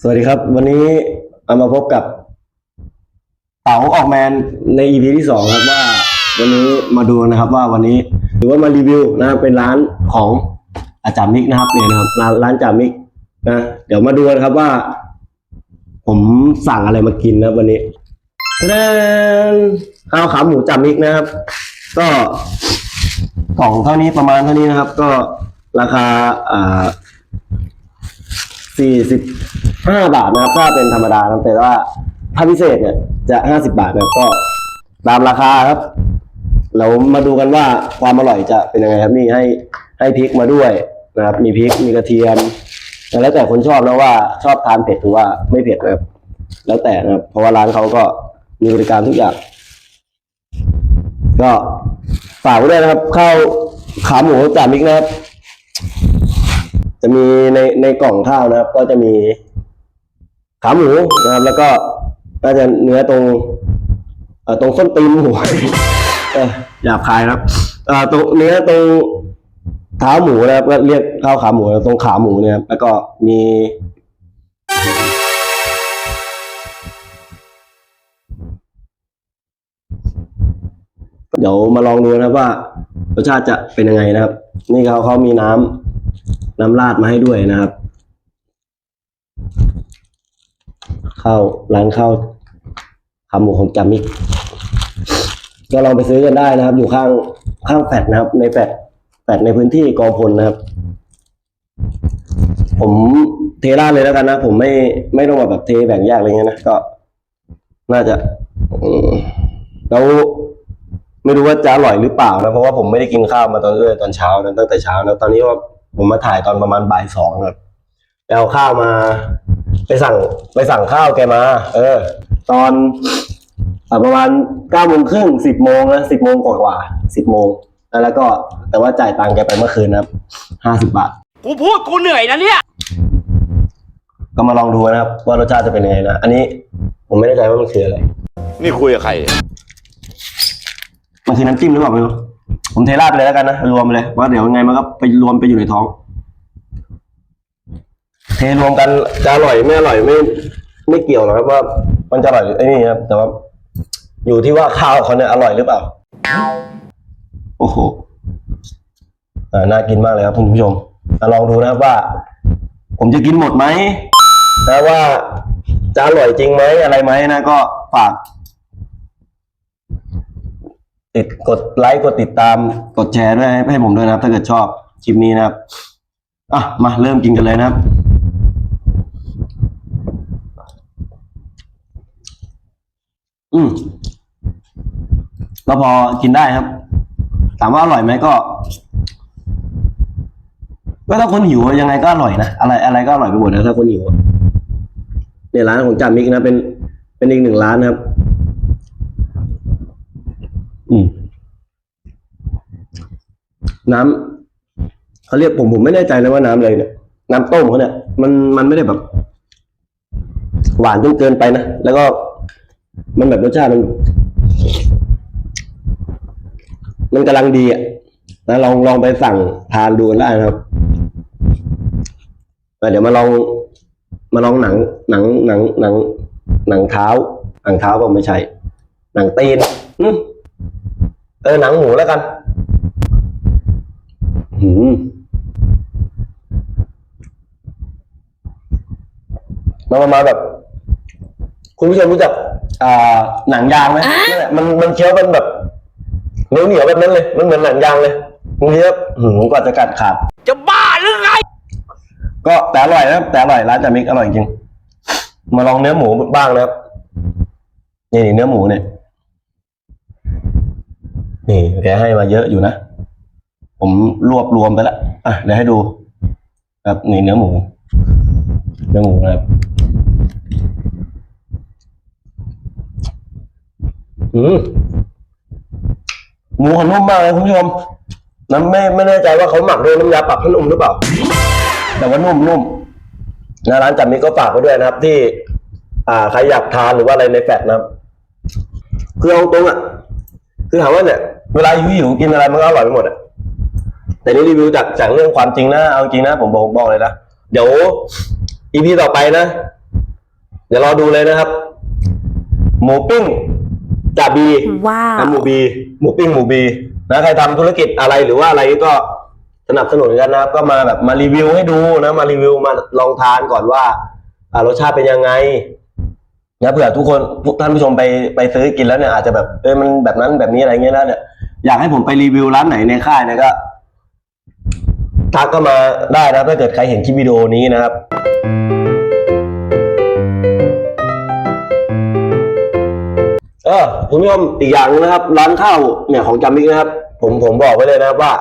สวัสดีครับ วันนี้เอามาพบกับเต๋าออกแมนใน EP ที่สองครับว่า วันนี้มาดูนะครับว่าวันนี้หรือว่ามารีวิวนะครับเป็นร้านของอาจารย์มิกนะครับเนี่ยนะครับร้านร้านจามิกนะเดี๋ยวมาดูกันครับว่า ผมสั่งอะไรมากินนะวันนี้แดนข้าวขาหมูจามิกนะครับ ก็กล่องเท่านี้ประมาณเท่านี้นะครับ ก็ราคาอ่า สี่สิบห้าบาทนะครับ ถ้าเป็นธรรมดานะครับแต่ว่าถ้าพิเศษเนี่ยจะห้าสิบาทนะครับก็ตามราคาครับ เรามาดูกันว่าความอร่อยจะเป็นยังไงครับนี่ให้ให้พริกมาด้วยนะครับ มีพริกมีกระเทียม แล้วแต่คนชอบนะว่าชอบทานเผ็ดหรือว่าไม่เผ็ดนะครับ แล้วแต่นะครับ เพราะว่าร้านเขาก็มีบริการทุกอย่าง ก็ฝากไว้ด้วยนะครับ ข้าวขาหมูจามิกนะครับ จะมีในในกล่องข้าวนะครับ ก็จะมีขาหมูนะครับ แล้วก็น่าจะเนื้อตรงตรงส้นตีนหมูออหยาบคายนะครับตรงเนื้อตรงเท้าหมูนะครับก็เรียกข้าวขาหมูตรงขาหมูเนี่ย แล้วก็มีเดี๋ยวมาลองดูนะครับว่ารสชาติจะเป็นยังไงนะครับ นี่เขาเขามีน้ำ น้ำราดมาให้ด้วยนะครับ เข้าร้านข้าวขาหมูของจามิกก็ลองไปซื้อกันได้นะครับ อยู่ข้างข้างแฟดนะครับ ในแฟดแฟดในพื้นที่กองพลนะครับ ผมเทราดเลยแล้วกันนะ ผมไม่ไม่ต้องมาแบบเทแบ่งแยกอะไรเงี้ยนะก็ น่าจะแล้วไม่รู้ว่าจะอร่อยหรือเปล่านะเพราะว่าผมไม่ได้กินข้าวมาตอนเออตอนเช้านะตั้งแต่เช้านะตอนนี้ว่า ผมมาถ่ายตอนประมาณบ่ายสองครับไปเอาข้าวมา ไปสั่งไปสั่งข้าวแกมา เออ ตอนอะประมาณเก้าโมงครึ่งสิบโมงนะสิบโมงกว่าสิบโมงแล้วก็แต่ว่าจ่ายตังค์แกไปเมื่อคืนนะครับห้าสิบบาท กูพูดกูเหนื่อยนะเนี่ย ก็มาลองดูนะครับ ว่ารสชาติจะเป็นยังไงนะ อันนี้ผมไม่แน่ใจว่ามันคืออะไร นี่คุยกับใครเนี่ยมันคือน้ำจิ้มหรือเปล่าไม่รู้ ผมเทราดไปเลยแล้วกันนะ รวมไปเลยว่าเดี๋ยวยังไงมันก็ไปรวมไปอยู่ในท้อง เทรวมกันจะอร่อยไม่อร่อยไม่ไม่เกี่ยวหรอกครับว่า มันจะอร่อยไอ้นี่ครับแต่ว่าอยู่ที่ว่าข้าวเขาเนี่ยอร่อยหรือเปล่า โอ้โหอ่าน่ากินมากเลยครับคุณผู้ชมลองดูนะครับว่า ผมจะกินหมดไหมนะว่าจะอร่อยจริงไหมอะไรไหมนะก็ฝาก ติดกดไลค์กดติดตามกดแชร์ด้วยให้ให้ผมด้วยนะครับ ถ้าเกิดชอบคลิปนี้นะครับอะมาเริ่มกินกันเลยนะครับ อืมก็พอกินได้ครับ ถามว่าอร่อยไหมก็ก็ถ้าคนหิวยังไงก็อร่อยนะอะไรอะไรก็อร่อยไปหมดนะถ้าคนหิวเนี่ยร้านของจามิกนะเป็นเป็นอีกหนึ่งร้านนะครับ อืม น้ำเขาเรียกผมผมไม่แน่ใจนะว่าน้ำอะไรเนี่ย น้ำต้มเขาเนี่ย มันมันไม่ได้แบบ หวานจนเกินไปนะ แล้วก็ มันแบบรสชาติมัน มันกำลังดีอะนะลองลองไปสั่งทานดูกันได้นะครับเดี๋ยวมาลองมาลองหนัง หนังหนังหนัง หนังเท้า หนังเท้าก็ไม่ใช่ หนังตีนอื เออหนังหมูแล้วกันหืมมันประมาณแบบ คุณผู้ชมรู้จักอ่าหนังยางไหมนั่นแหละมันมันเคี้ยวมันแบบเหนียวเหนียวๆแบบนั้นเลย มันเหมือนหนังยางเลยบางทีก็หืมกว่าจะกัดขาดจะบ้าหรือไง ก็แต่อร่อยนะแต่อร่อยร้านจามิกอร่อยจริง มาลองเนื้อหมูบ้างนะครับนี่นี่เนื้อหมูเนี่ย นี่แกให้มาเยอะอยู่นะ ผมรวบรวมไปล้วอะเดี๋ยวให้ดู ครับนี่เนื้อหมูเนื้อหมูนะครับอืมหมูเขานุ่มมากเลยคุณผู้ชมน้ำไม่ไม่แน่ใจว่าเขาหมักด้วยน้ำยาปรับผ้านุ่มหรือเปล่า แต่ว่านุ่มนุ่มนะร้านจำนี้ก็ฝากไว้ด้วยนะครับ ที่ อ่าใครอยากทานหรือว่าอะไรในแฟลตนะครับคือเอาตรงอะ คือถามว่าเนี่ยเวลาหิวหิวๆกินอะไรมันก็อร่อยไปหมดอะแต่นี่รีวิวจากจากเรื่องความจริงนะเอาจริงนะผมบอกบอกเลยนะเดี๋ยวอีพีต่อไปนะ เดี๋ยวรอดูเลยนะครับ หมูปิ้งจ่าบีว้าวนะหมูบี หมูปิ้งหมูบีนะใครทำธุรกิจอะไรหรือว่าอะไรก็สนับสนุนกันนะครับ ก็มาแบบมารีวิวให้ดูนะ มารีวิวมาลองทานก่อนว่าอ่ารสชาติเป็นยังไง นะเผื่อทุกคนท่านผู้ชมไปไปซื้อกินแล้วเนี่ยอาจจะแบบเออมันแบบนั้นแบบนี้อะไรเงี้ยแล้วเนี่ยอยากให้ผมไปรีวิวร้านไหนในค่ายเนี่ยก็ทักก็มาได้นะถ้าเกิดใครเห็นคลิปวิดีโอนี้นะครับเออคุณผู้ชมอีกอย่างนึงนะครับ ร้านข้าวเนี่ยของจามิกนะครับ ผมผมบอกไว้เลยนะครับว่า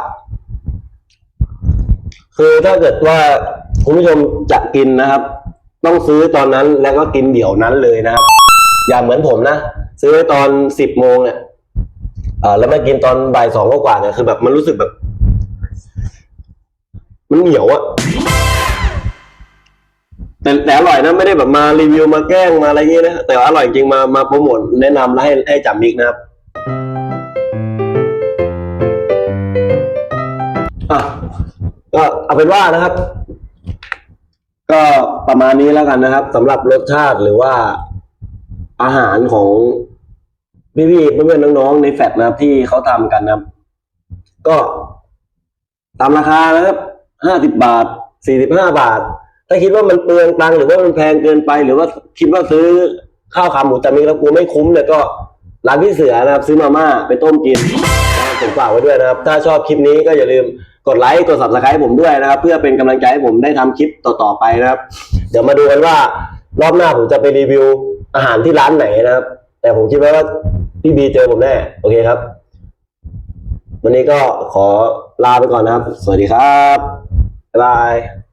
คือถ้าเกิดว่าคุณผู้ชมจะกินนะครับ ต้องซื้อตอนนั้นแล้วก็กินเดี๋ยวนั้นเลยนะครับ อย่าเหมือนผมนะ ซื้อตอนสิบโมงเนี่ยอ่าแล้วมากินตอนบ่ายสองกว่าเนี่ยคือแบบมันรู้สึกแบบ มันเหนียวอะแต่แต่อร่อยนะไม่ได้แบบมารีวิวมาแกล้งมาอะไรเงี้ยนะแต่อร่อยจริงมามาโปรโมทแนะนำและให้ให้จำมิกนะครับอะก็เอาเป็นว่านะครับ ก็ ประมาณนี้แล้วกันนะครับสำหรับรสชาติหรือว่าอาหารของพี่ๆเพื่อนๆน้องๆในแฟลตนะครับที่เขาทำกันนะครับ ก็ตามราคานะครับห้าสิบบาทสี่สิบห้าบาท ถ้าคิดว่ามันเปลืองตังหรือว่ามันแพงเกินไป หรือว่าคิดว่าซื้อข้าวขาหมูจามิกแล้วกูไม่คุ้มเนี่ยก็ร้านพี่เสือนะครับ ซื้อมาม่าไปต้มกินผมฝากไว้ด้วยนะครับ ถ้าชอบคลิปนี้ก็อย่าลืม กดไลค์กด subscribe ผมด้วยนะครับ เพื่อเป็นกำลังใจให้ผมได้ทำคลิปต่อๆไปนะครับ เดี๋ยวมาดูกันว่ารอบหน้าผมจะไปรีวิวอาหารที่ร้านไหนนะครับ แต่ผมคิดไว้ว่าพี่บีเจอผมแน่โอเคครับ วันนี้ก็ขอลาไปก่อนนะครับ สวัสดีครับบ๊ายบาย